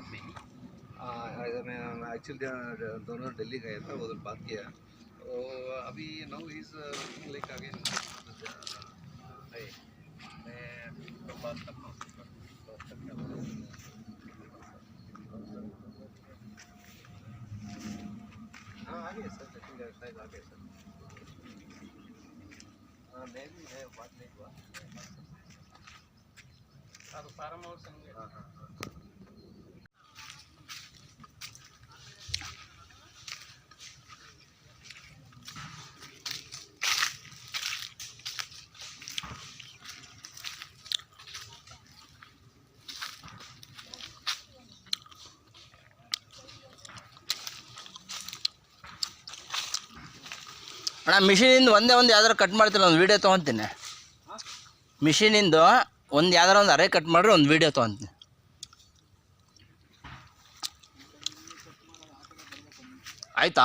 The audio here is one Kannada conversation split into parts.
में। ही एक्चुअली दोनों दिल्ली गए थे उधर तो बात किया। और अभी नाउ इज़ लाइक अगेन मैं तो बात करता हूँ। हाँ हाँ भी है, बात नहीं हुआ। हाँ, तो सारा मोर संग हाँ हाँ।, हाँ। ಅಣ್ಣ ಮಿಷಿನಿಂದ ಒಂದೇ ಒಂದು ಯಾವ್ದಾರು ಕಟ್ ಮಾಡ್ತಿಲ್ಲ ಒಂದು ವೀಡಿಯೋ ತೊಗೊತೀನಿ. ಮಿಷಿನಿಂದು ಒಂದು ಯಾವ್ದಾರು ಒಂದು ಅರೆ ಕಟ್ ಮಾಡ್ರೆ ಒಂದು ವೀಡಿಯೋ ತೊಗೊತೀನಿ. ಆಯ್ತಾ?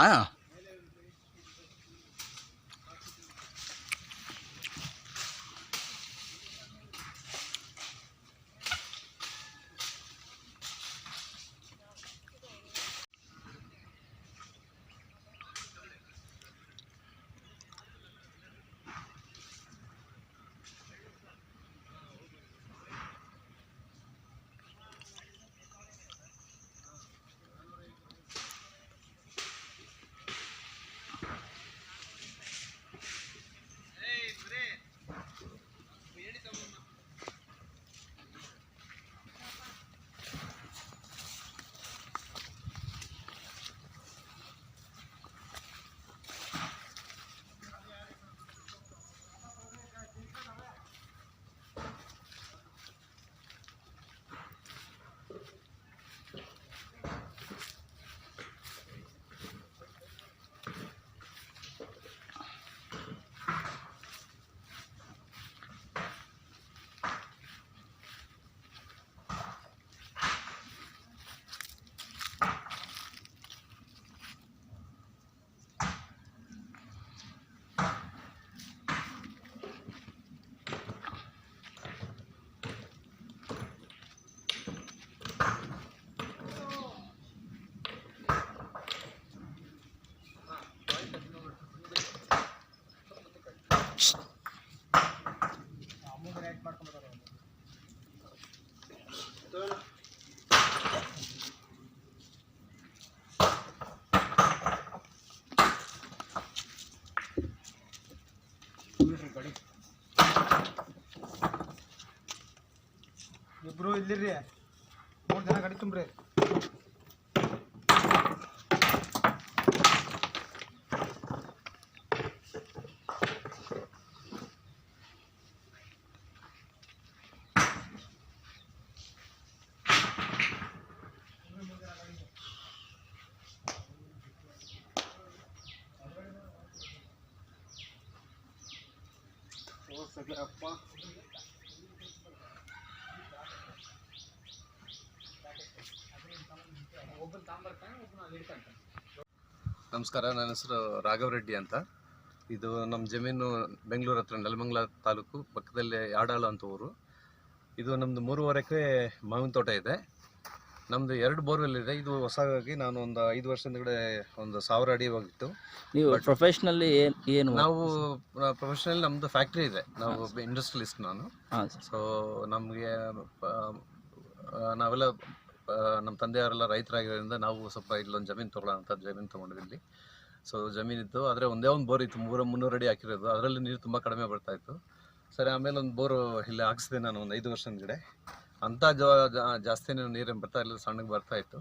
ಇಬ್ರು ಇಲ್ಲಿರ್ರಿ. ಮೂರು ಜನ ಗಾಡಿ ತುಂಬ್ರಿ. ನಮಸ್ಕಾರ, ನನ್ನ ಹೆಸರು ರಾಘವ್ ರೆಡ್ಡಿ ಅಂತ. ಇದು ನಮ್ಮ ಜಮೀನು ಬೆಂಗಳೂರು ಹತ್ರ, ನೆಲಮಂಗಲ ತಾಲೂಕು, ಪಕ್ಕದಲ್ಲಿ ಯಾಡಾಳ ಅಂತ ಊರು. ಇದು ನಮ್ಮದು ಮೂರುವರೆ ಎಕರೆ ಮಾವಿನ ತೋಟ ಇದೆ. ನಮ್ಮದು ಎರಡು ಬೋರ್ವೆಲ್ ಇದೆ ಇದು ಹೊಸದಾಗಿ ನಾನು ಒಂದು ಐದು ವರ್ಷದ ಹಿಂದ್ಗಡೆ ಒಂದು ಸಾವಿರ ಅಡಿ ಹೋಗಿತ್ತು. ನೀವು ಪ್ರೊಫೆಷ್ನಲ್ಲಿ ಏನು ಏನು ನಾವು ಪ್ರೊಫೆಷನಲ್ ನಮ್ಮದು ಫ್ಯಾಕ್ಟ್ರಿ ಇದೆ. ನಾವು ಇಂಡಸ್ಟ್ರಿಯಲಿಸ್ಟ್ ನಾನು. ಹಾಂ ಸರ್. ಸೊ ನಮಗೆ ನಾವೆಲ್ಲ ನಮ್ಮ ತಂದೆಯವರೆಲ್ಲ ರೈತರಾಗಿರೋದ್ರಿಂದ ನಾವು ಸ್ವಲ್ಪ ಇಲ್ಲೊಂದು ಜಮೀನು ತೊಗೊಳ್ಳೋ ಅಂತ ಜಮೀನು ತೊಗೊಂಡಿದ್ವಿ ಇಲ್ಲಿ. ಸೊ ಜಮೀನಿತ್ತು. ಆದರೆ ಒಂದೇ ಒಂದು ಬೋರ್ ಇತ್ತು. ಮೂರು ಮುನ್ನೂರು ಅಡಿ ಹಾಕಿರೋದು. ಅದರಲ್ಲಿ ನೀರು ತುಂಬ ಕಡಿಮೆ ಬರ್ತಾ ಇತ್ತು. ಸರಿ ಆಮೇಲೆ ಒಂದು ಬೋರು ಇಲ್ಲಿ ಹಾಕ್ಸಿದೆ ನಾನು ಒಂದು ಐದು ವರ್ಷದ ಹಿಂದ್ಗಡೆ. ಅಂಥ ಜಾಸ್ತಿ ನೀರೇನು ಬರ್ತಾ ಇಲ್ಲ ಸಣ್ಣಗೆ ಬರ್ತಾ ಇತ್ತು.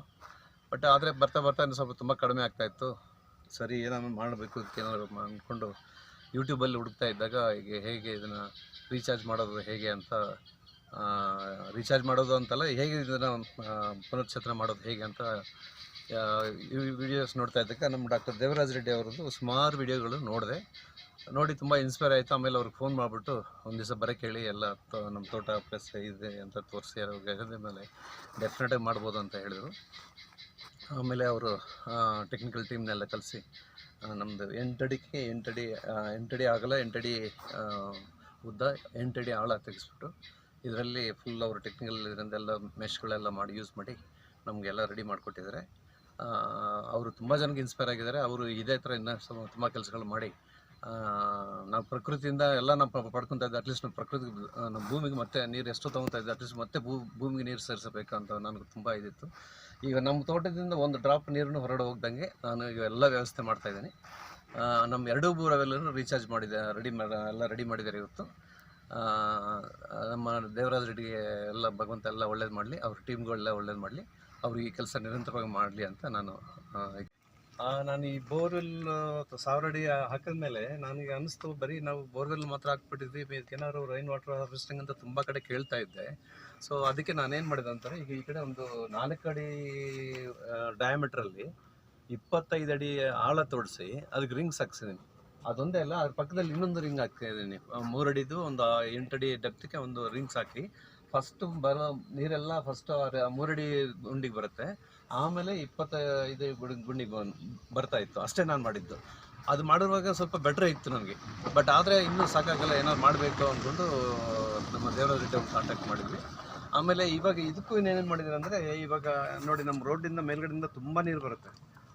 ಬಟ್ ಆದರೆ ಬರ್ತಾ ಬರ್ತಾ ಸ್ವಲ್ಪ ತುಂಬ ಕಡಿಮೆ ಆಗ್ತಾ ಇತ್ತು. ಸರಿ, ಏನಾದ್ರು ಮಾಡಬೇಕು ಏನಾದ್ರು ಅಂದ್ಕೊಂಡು ಯೂಟ್ಯೂಬಲ್ಲಿ ಹುಡುಕ್ತಾ ಇದ್ದಾಗ ಈಗ ಹೇಗೆ ಇದನ್ನು ರೀಚಾರ್ಜ್ ಮಾಡೋದು, ಹೇಗೆ ಅಂತ ರೀಚಾರ್ಜ್ ಮಾಡೋದು ಅಂತಲ್ಲ, ಹೇಗೆ ಇದನ್ನು ಪುನಶ್ಚೇತನ ಮಾಡೋದು, ಹೇಗೆ ಅಂತ ಈ ವಿಡಿಯೋಸ್ ನೋಡ್ತಾ ಇದ್ದಕ್ಕೆ ನಮ್ಮ ಡಾಕ್ಟರ್ ದೇವರಾಜ್ ರೆಡ್ಡಿ ಅವರದ್ದು ಸುಮಾರು ವಿಡಿಯೋಗಳು ನೋಡಿದೆ. ನೋಡಿ ತುಂಬ ಇನ್ಸ್ಪೈರ್ ಆಯಿತು. ಆಮೇಲೆ ಅವ್ರಿಗೆ ಫೋನ್ ಮಾಡಿಬಿಟ್ಟು ಒಂದು ದಿವಸ ಬರೋಕ್ಕೆ ಹೇಳಿ ಎಲ್ಲ ನಮ್ಮ ತೋಟ ಪ್ಲಸ್ ಇದೆ ಅಂತ ತೋರಿಸಿ ಅವ್ರಿಗೆ ಹೇಳಿದ ಮೇಲೆ ಡೆಫಿನೆಟಾಗಿ ಮಾಡ್ಬೋದು ಅಂತ ಹೇಳಿದರು. ಆಮೇಲೆ ಅವರು ಟೆಕ್ನಿಕಲ್ ಟೀಮ್ನೆಲ್ಲ ಕಲಿಸಿ ನಮ್ಮದು ಎಂಟಡಿಗೆ ಎಂಟಡಿ ಎಂಟಡಿ ಆಗಲ್ಲ ಎಂಟಡಿ ಉದ್ದ ಎಂಟಡಿ ಆಳ ತೆಗೆಸ್ಬಿಟ್ಟು ಇದರಲ್ಲಿ ಫುಲ್ ಅವರು ಟೆಕ್ನಿಕಲ್ ಇದರಿಂದೆಲ್ಲ ಮೆಶ್ಗಳೆಲ್ಲ ಮಾಡಿ ಯೂಸ್ ಮಾಡಿ ನಮಗೆಲ್ಲ ರೆಡಿ ಮಾಡಿಕೊಟ್ಟಿದ್ದಾರೆ. ಅವರು ತುಂಬ ಜನಕ್ಕೆ ಇನ್ಸ್ಪೈರ್ ಆಗಿದ್ದಾರೆ. ಅವರು ಇದೇ ಥರ ಇನ್ನೂ ತುಂಬ ಕೆಲಸಗಳು ಮಾಡಿ ನಾವು ಪ್ರಕೃತಿಯಿಂದ ಎಲ್ಲ ನಾವು ಪಡ್ಕೊತ ಇದ್ದೆ ಅಟ್ಲೀಸ್ಟ್ ನಮ್ಮ ಪ್ರಕೃತಿ ನಮ್ಮ ಭೂಮಿಗೆ ಮತ್ತೆ ನೀರು ಎಷ್ಟು ತೊಗೊತಾ ಇದ್ದೆ ಅಟ್ಲೀಸ್ಟ್ ಮತ್ತೆ ಭೂ, ಭೂಮಿಗೆ ನೀರು ಸೇರಿಸಬೇಕಂತ ನನಗೆ ತುಂಬ ಇದಿತ್ತು. ಈಗ ನಮ್ಮ ತೋಟದಿಂದ ಒಂದು ಡ್ರಾಪ್ ನೀರನ್ನು ಹೊರಡೆ ಹೋಗ್ದಂಗೆ ನಾನು ಈಗ ಎಲ್ಲ ವ್ಯವಸ್ಥೆ ಮಾಡ್ತಾ ಇದ್ದೀನಿ. ನಮ್ಮ ಎರಡೂ ಬೋರವೆಲ್ಲರೂ ರೀಚಾರ್ಜ್ ಮಾಡಿದೆ ರೆಡಿ ಎಲ್ಲ ರೆಡಿ ಮಾಡಿದ್ದಾರೆ ಇವತ್ತು. ನಮ್ಮ ದೇವರಾಜ್ ರೆಡ್ಡಿಗೆ ಎಲ್ಲ ಭಗವಂತ ಎಲ್ಲ ಒಳ್ಳೇದು ಮಾಡಲಿ, ಅವ್ರ ಟೀಮ್ಗಳೆಲ್ಲ ಒಳ್ಳೇದು ಮಾಡಲಿ, ಅವ್ರಿಗೆ ಈ ಕೆಲಸ ನಿರಂತರವಾಗಿ ಮಾಡಲಿ ಅಂತ ನಾನು ನಾನು ಈ ಬೋರ್ವೆಲ್ ಸಾವಿರ ಅಡಿ ಹಾಕಿದ್ಮೇಲೆ ನನಗೆ ಅನಿಸ್ತು, ಬರೀ ನಾವು ಬೋರ್ವೆಲ್ ಮಾತ್ರ ಹಾಕ್ಬಿಟ್ಟಿದ್ವಿ ಏನಾದ್ರು ರೈನ್ ವಾಟರ್ ಹಾರ್ವೆಸ್ಟಿಂಗ್ ಅಂತ ತುಂಬ ಕಡೆ ಕೇಳ್ತಾ ಇದ್ದೆ. ಸೊ ಅದಕ್ಕೆ ನಾನೇನು ಮಾಡಿದೆ ಅಂತಾರೆ ಈಗ ಈ ಕಡೆ ಒಂದು ನಾಲ್ಕು ಅಡಿ ಡಯಾಮೀಟ್ರಲ್ಲಿ ಇಪ್ಪತ್ತೈದು ಅಡಿ ಆಳ ತೋಡಿಸಿ ಅದಕ್ಕೆ ರಿಂಗ್ಸ್ ಹಾಕ್ಸಿದ್ದೀನಿ ಅದೊಂದೇ ಅಲ್ಲ, ಅದ್ರ ಪಕ್ಕದಲ್ಲಿ ಇನ್ನೊಂದು ರಿಂಗ್ ಹಾಕ್ತಾ ಇದ್ದೀನಿ ಮೂರಡಿದು ಒಂದು ಒಂದು ಅಡಿ ಡೆಪ್ತಿಗೆ ಒಂದು ರಿಂಗ್ಸ್ ಹಾಕಿ ಫಸ್ಟ್ ಬರೋ ನೀರೆಲ್ಲ ಫಸ್ಟ್ ಮೂರಡಿ ಗುಂಡಿಗೆ ಬರುತ್ತೆ. ಆಮೇಲೆ ಇಪ್ಪತ್ತೈದು ಗುಡಿ ಗುಂಡಿಗೆ ಬರ್ತಾ ಇತ್ತು. ಅಷ್ಟೇ ನಾನು ಮಾಡಿದ್ದು. ಅದು ಮಾಡಿರುವಾಗ ಸ್ವಲ್ಪ ಬೆಟ್ರ್ ಇತ್ತು ನನಗೆ ಬಟ್ ಆದರೆ ಇನ್ನೂ ಸಾಕಾಗಲ್ಲ, ಏನಾದ್ರು ಮಾಡಬೇಕು ಅಂದ್ಕೊಂಡು ನಮ್ಮ ದೇವರ ಜೊತೆ ಕಾಂಟ್ಯಾಕ್ಟ್ ಮಾಡಿದ್ವಿ. ಆಮೇಲೆ ಇವಾಗ ಇದಕ್ಕೂ ಇನ್ನೇನೇನು ಮಾಡಿದ್ದಾರೆ ಅಂದರೆ ಇವಾಗ ನೋಡಿ ನಮ್ಮ ರೋಡಿಂದ ಮೇಲ್ಗಡೆಯಿಂದ ತುಂಬ ನೀರು ಬರುತ್ತೆ.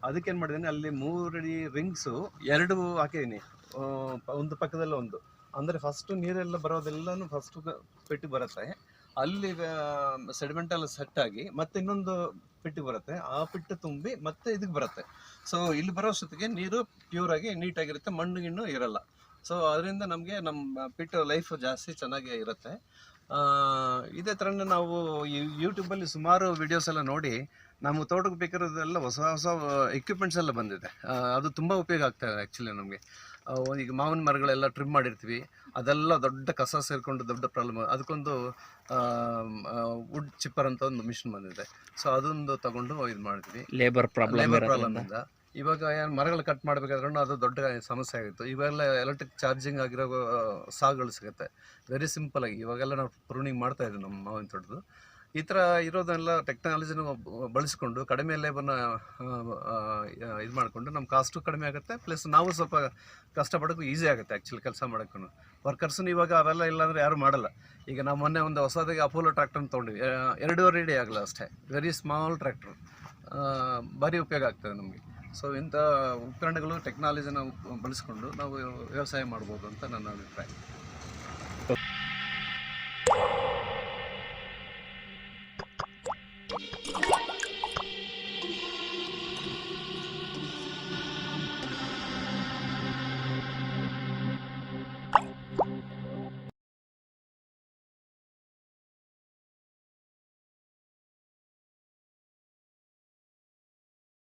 ಅದಕ್ಕೇನು ಮಾಡಿದ್ದೀನಿ, ಅಲ್ಲಿ ಮೂರಡಿ ರಿಂಗ್ಸು ಎರಡು ಹಾಕಿದ್ದೀನಿ. ಒಂದು ಪಕ್ಕದಲ್ಲೇ ಒಂದು. ಅಂದರೆ ಫಸ್ಟು ನೀರೆಲ್ಲ ಬರೋದೆಲ್ಲನೂ ಫಸ್ಟು ಪೆಟ್ಟು ಬರುತ್ತೆ. ಅಲ್ಲಿ ಸೆಡಿಮೆಂಟ್ ಎಲ್ಲ ಸೆಟ್ ಆಗಿ ಮತ್ತೆ ಇನ್ನೊಂದು ಪಿಟ್ಟು ಬರುತ್ತೆ. ಆ ಪಿಟ್ಟು ತುಂಬಿ ಮತ್ತೆ ಇದಕ್ಕೆ ಬರುತ್ತೆ. ಸೊ ಇಲ್ಲಿ ಬರೋ ಅಷ್ಟೊತ್ತಿಗೆ ನೀರು ಪ್ಯೂರ್ ಆಗಿ ನೀಟಾಗಿರುತ್ತೆ ಮಣ್ಣು ಗಿಣ್ಣು ಇರಲ್ಲ. ಸೊ ಅದರಿಂದ ನಮಗೆ ನಮ್ಮ ಪಿಟ್ಟು ಲೈಫ್ ಜಾಸ್ತಿ ಚೆನ್ನಾಗಿ ಇರುತ್ತೆ. ಇದೇ ಥರನೇ ನಾವು ಯೂಟ್ಯೂಬಲ್ಲಿ ಸುಮಾರು ವಿಡಿಯೋಸ್ ಎಲ್ಲ ನೋಡಿ ನಮ್ಮ ತೋಟಕ್ಕೆ ಬೇಕಿರೋದೆಲ್ಲ ಹೊಸ ಹೊಸ ಎಕ್ವಿಪ್ಮೆಂಟ್ಸ್ ಎಲ್ಲ ಬಂದಿದೆ. ಅದು ತುಂಬ ಉಪಯೋಗ ಆಗ್ತಾ ಇದೆ ಆ್ಯಕ್ಚುಲಿ ನಮಗೆ. ಈಗ ಮಾವಿನ ಮರಗಳೆಲ್ಲ ಟ್ರಿಮ್ ಮಾಡಿರ್ತೀವಿ. ಅದೆಲ್ಲ ದೊಡ್ಡ ಕಸ ಸೇರಿಕೊಂಡು ದೊಡ್ಡ ಪ್ರಾಬ್ಲಮ್ ಅದಕ್ಕೊಂದು ವುಡ್ ಚಿಪ್ಪರ್ ಅಂತ ಒಂದು ಮಿಷಿನ್ ಬಂದಿದೆ. ಸೊ ಅದೊಂದು ತಗೊಂಡು ಇದು ಮಾಡಿದ್ವಿ ಲೇಬರ್ ಪ್ರಾಬ್ಲಮ್ ಲೇಬರ್ ಪ್ರಾಬ್ಲಮ್ ಇಂದ. ಇವಾಗ ಏನು ಮರಗಳು ಕಟ್ ಮಾಡಬೇಕಾದ್ರೆ ಅದು ದೊಡ್ಡ ಸಮಸ್ಯೆ ಆಗಿತ್ತು. ಇವೆಲ್ಲ ಎಲೆಕ್ಟ್ರಿಕ್ ಚಾರ್ಜಿಂಗ್ ಆಗಿರೋ ಸಾಗಳು ಸಿಗುತ್ತೆ. ವೆರಿ ಸಿಂಪಲ್ ಆಗಿ. ಇವಾಗೆಲ್ಲ ನಾವು ಪ್ರೂನಿಂಗ್ ಮಾಡ್ತಾ ಇದ್ದೀವಿ ನಮ್ಮ ಮಾವಿನ ತೋಟದ್ದು. ಈ ಥರ ಇರೋದನ್ನೆಲ್ಲ ಟೆಕ್ನಾಲಜಿನ ಬಳಸಿಕೊಂಡು ಕಡಿಮೆ ಲೇಬರ್ನ ಇದು ಮಾಡಿಕೊಂಡು ನಮ್ಮ ಕಾಸ್ಟು ಕಡಿಮೆ ಆಗುತ್ತೆ ಪ್ಲಸ್ ನಾವು ಸ್ವಲ್ಪ ಕಷ್ಟಪಡೋಕ್ಕೂ ಈಸಿ ಆಗುತ್ತೆ ಆ್ಯಕ್ಚುಲಿ ಕೆಲಸ ಮಾಡೋಕ್ಕೂ ವರ್ಕರ್ಸನ್ನು ಇವಾಗ ಅವೆಲ್ಲ ಇಲ್ಲಾಂದರೆ ಯಾರು ಮಾಡಲ್ಲ. ಈಗ ನಾವು ಮೊನ್ನೆ ಒಂದು ಹೊಸದಾಗಿ ಅಪೋಲೋ ಟ್ರ್ಯಾಕ್ಟರ್ನ ತೊಗೊಂಡ್ವಿ. ಎರಡೂವರೆ ಅಡಿ ಆಗಲ್ಲ ಅಷ್ಟೇ. ವೆರಿ ಸ್ಮಾಲ್ ಟ್ರ್ಯಾಕ್ಟ್ರು ಭಾರಿ ಉಪಯೋಗ ಆಗ್ತದೆ ನಮಗೆ. ಸೊ ಇಂಥ ಉಪಕರಣಗಳು ಟೆಕ್ನಾಲಜಿನ ಬಳಸಿಕೊಂಡು ನಾವು ವ್ಯವಸಾಯ ಮಾಡ್ಬೋದು ಅಂತ ನನ್ನ ಅಭಿಪ್ರಾಯ.